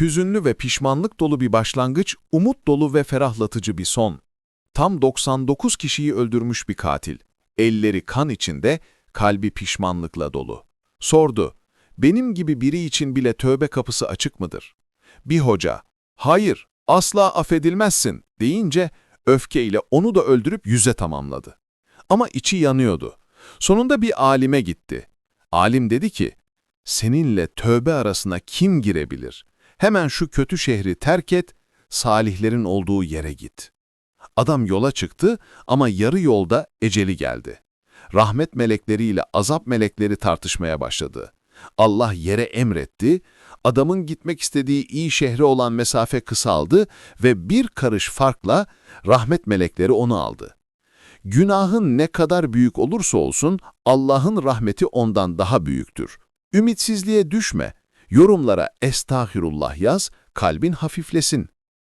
Hüzünlü ve pişmanlık dolu bir başlangıç, umut dolu ve ferahlatıcı bir son. Tam 99 kişiyi öldürmüş bir katil. Elleri kan içinde, kalbi pişmanlıkla dolu. Sordu, benim gibi biri için bile tövbe kapısı açık mıdır? Bir hoca, hayır, asla affedilmezsin deyince öfkeyle onu da öldürüp yüze tamamladı. Ama içi yanıyordu. Sonunda bir alime gitti. Alim dedi ki, seninle tövbe arasına kim girebilir? Hemen şu kötü şehri terk et, salihlerin olduğu yere git. Adam yola çıktı ama yarı yolda eceli geldi. Rahmet melekleriyle azap melekleri tartışmaya başladı. Allah yere emretti, adamın gitmek istediği iyi şehre olan mesafe kısaldı ve bir karış farkla rahmet melekleri onu aldı. Günahın ne kadar büyük olursa olsun Allah'ın rahmeti ondan daha büyüktür. Ümitsizliğe düşme, yorumlara estağfirullah yaz, kalbin hafiflesin.